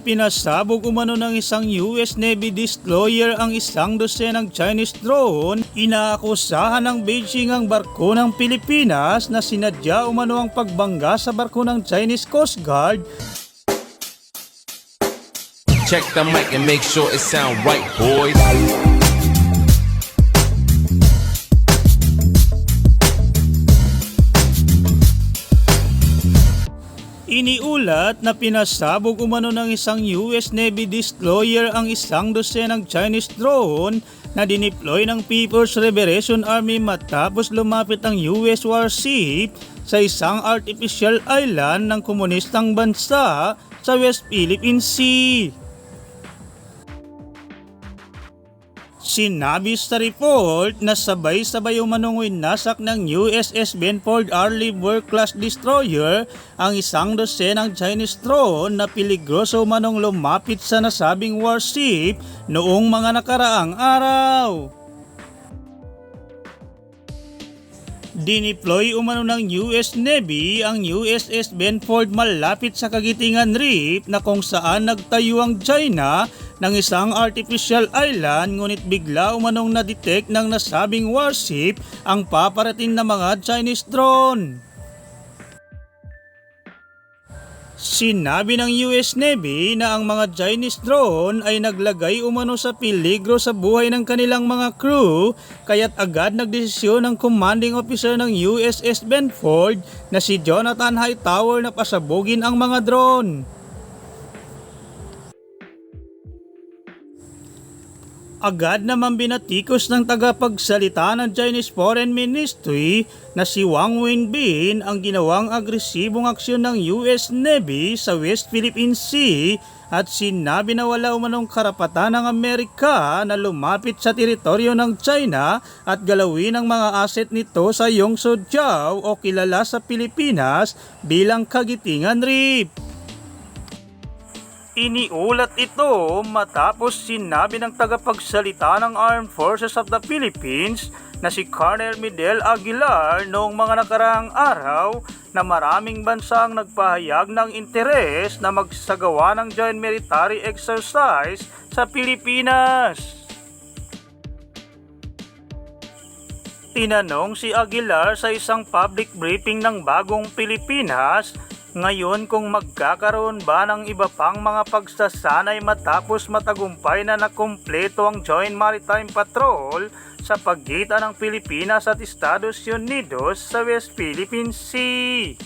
Pinasabog umano ng isang US Navy destroyer ang isang dosenang Chinese drone. Inaakusahan ng Beijing ang barko ng Pilipinas na sinadya umano ang pagbangga sa barko ng Chinese Coast Guard Check the mic and make sure it sound right, boys. Iniulat na pinasabog umano ng isang US Navy destroyer ang isang dosenang Chinese drone na dineploy ng People's Liberation Army matapos lumapit ang US warship sa isang artificial island ng komunistang bansa sa West Philippine Sea. Sinabi sa report na sabay-sabay umanong winasak ng USS Benford Arleigh World Class Destroyer ang isang dosenang Chinese drone na peligroso manong lumapit sa nasabing warship noong mga nakaraang araw. Dineploy umano ng US Navy ang USS Benford malapit sa Kagitingan Reef na kung saan nagtayo ang China ng isang artificial island ngunit bigla umanong na-detect ng nasabing warship ang paparating na mga Chinese drone. Sinabi ng US Navy na ang mga Chinese drone ay naglagay umano sa peligro sa buhay ng kanilang mga crew kaya't agad nagdesisyon ng commanding officer ng USS Benford na si Jonathan Hightower na pasabugin ang mga drone. Agad naman binatikos ng tagapagsalita ng Chinese Foreign Ministry na si Wang Wenbin ang ginawang agresibong aksyon ng US Navy sa West Philippine Sea at sinabi na wala umanong karapatan ng Amerika na lumapit sa teritoryo ng China at galawin ang mga asset nito sa Yongso-Jiao o kilala sa Pilipinas bilang Kagitingan Reef. Iniulat ito matapos sinabi ng tagapagsalita ng Armed Forces of the Philippines na si Colonel Miguel Aguilar noong mga nakaraang araw na maraming bansa ang nagpahayag ng interes na magsagawa ng joint military exercise sa Pilipinas. Tinanong si Aguilar sa isang public briefing ng Bagong Pilipinas ngayon kung magkakaroon ba ng iba pang mga pagsasanay matapos matagumpay na nakumpleto ang Joint Maritime Patrol sa pagitan ng Pilipinas at Estados Unidos sa West Philippine Sea.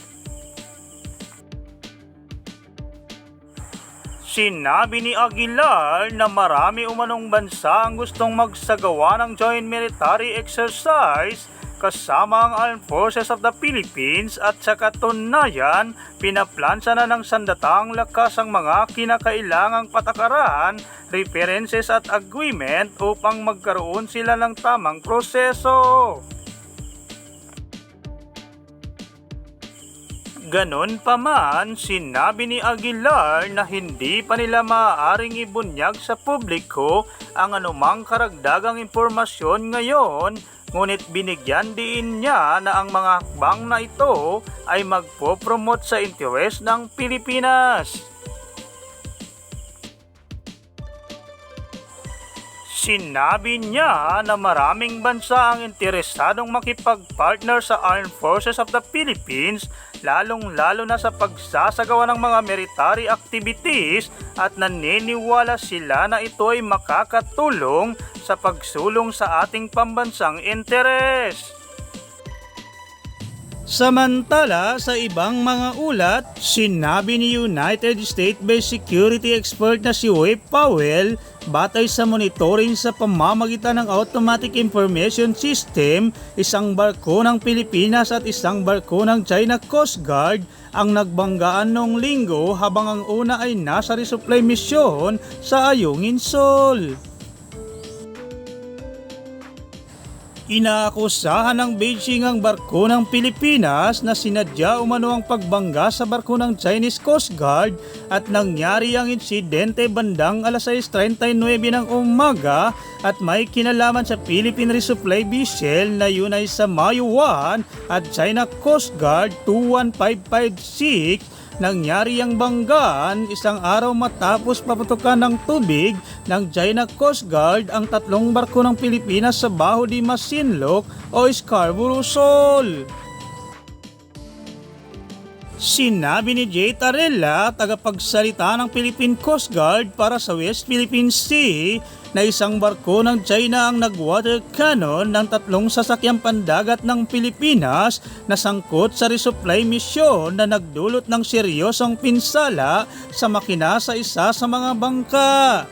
Sinabi ni Aguilar na marami umanong bansa ang gustong magsagawa ng joint military exercise kasama ang Armed Forces of the Philippines at sa katunayan, pinaplansa na ng sandatang lakas ang mga kinakailangang patakaran, references at agreement upang magkaroon sila ng tamang proseso. Ganon pa man, sinabi ni Aguilar na hindi pa nila maaaring ibunyag sa publiko ang anumang karagdagang impormasyon ngayon Ngunit binigyan din niya na ang mga hakbang na ito ay magpo-promote sa interes ng Pilipinas. Sinabi niya na maraming bansa ang interesadong makipag-partner sa Armed Forces of the Philippines lalong-lalo na sa pagsasagawa ng mga military activities at naniniwala sila na ito ay makakatulong sa pagsulong sa ating pambansang interes. Samantala, sa ibang mga ulat, sinabi ni United States-based security expert na si Wade Powell batay sa monitoring sa pamamagitan ng Automatic Information System, isang barko ng Pilipinas at isang barko ng China Coast Guard ang nagbanggaan noong linggo habang ang una ay nasa resupply mission sa Ayungin Sol. Inaakusahan ng Beijing ang barko ng Pilipinas na sinadya umano ang pagbangga sa barko ng Chinese Coast Guard at nangyari ang insidente bandang alas 6.39 ng umaga at may kinalaman sa Philippine Resupply Vessel na yun ay sa Mayo 1 at China Coast Guard 21556 nangyari ang banggaan isang araw matapos paputukan ng tubig ng China Coast Guard ang tatlong barko ng Pilipinas sa Baho di Masinloc o Scarborough Shoal. Sinabi ni Jay Tarella, tagapagsalita ng Philippine Coast Guard para sa West Philippine Sea, na isang barko ng China ang nag-water cannon ng tatlong sasakyang pandagat ng Pilipinas na sangkot sa resupply mission na nagdulot ng seryosong pinsala sa makina sa isa sa mga bangka.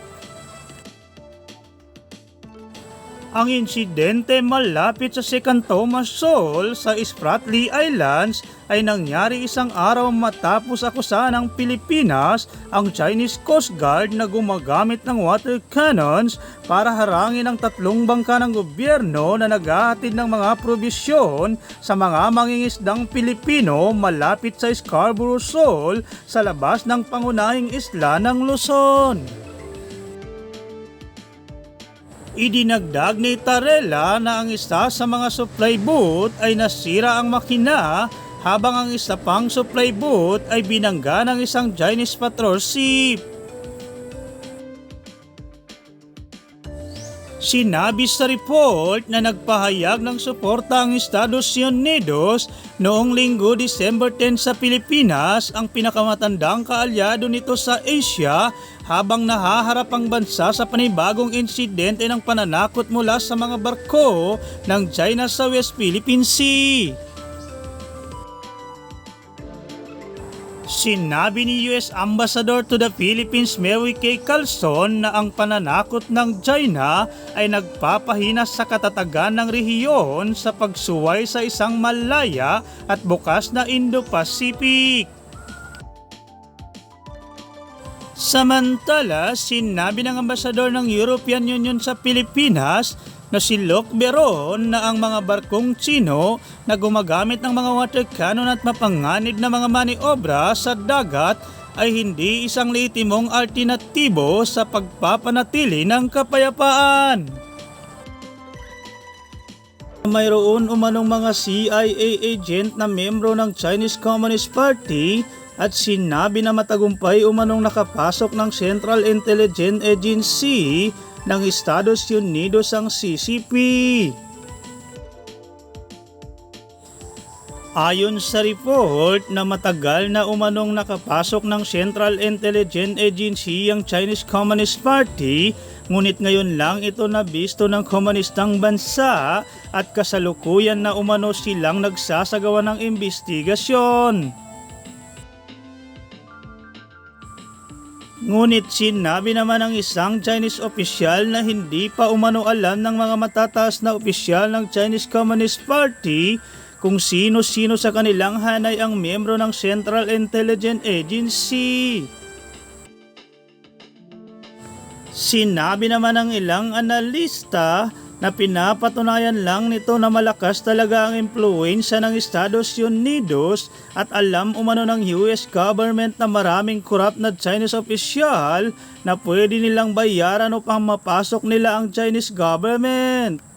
Ang insidente malapit sa Second Thomas Shoal sa Spratly Islands ay nangyari isang araw matapos akusahan ng Pilipinas ang Chinese Coast Guard na gumagamit ng water cannons para harangin ang tatlong bangka ng gobyerno na naghahatid ng mga probisyon sa mga mangingisdang Pilipino malapit sa Scarborough Shoal sa labas ng pangunahing isla ng Luzon. Idinagdag ni Tarella na ang isa sa mga supply boat ay nasira ang makina habang ang isa pang supply boat ay binangga ng isang Chinese patrol ship. Sinabi sa report na nagpahayag ng suporta ang Estados Unidos noong linggo December 10 sa Pilipinas ang pinakamatandang kaalyado nito sa Asia habang nahaharap ang bansa sa panibagong insidente ng pananakot mula sa mga barko ng China sa West Philippine Sea. Sinabi ni US Ambassador to the Philippines Mary Kay Calson na ang pananakot ng China ay nagpapahina sa katatagan ng rehiyon sa pagsuway sa isang malaya at bukas na Indo-Pacific. Samantala, sinabi ng ambasador ng European Union sa Pilipinas na si Locke Beron na ang mga barkong Chino na gumagamit ng mga water cannon at mapanganib na mga maniobra sa dagat ay hindi isang lehitimong alternatibo sa pagpapanatili ng kapayapaan. Mayroon umanong mga CIA agent na membro ng Chinese Communist Party at sinabi na matagumpay umanong nakapasok ng Central Intelligence Agency ng Estados Unidos ang CCP. Ayon sa report na matagal na umanong nakapasok ng Central Intelligence Agency ang Chinese Communist Party, ngunit ngayon lang ito nabisto ng komunistang bansa at kasalukuyan na umano silang nagsasagawa ng investigasyon. Ngunit sinabi naman ng isang Chinese opisyal na hindi pa umano alam ng mga matataas na opisyal ng Chinese Communist Party kung sino-sino sa kanilang hanay ang miyembro ng Central Intelligence Agency. Sinabi naman ng ilang analista na pinapatunayan lang nito na malakas talaga ang impluensya ng Estados Unidos at alam umano ng US government na maraming corrupt na Chinese official na pwede nilang bayaran upang mapasok nila ang Chinese government.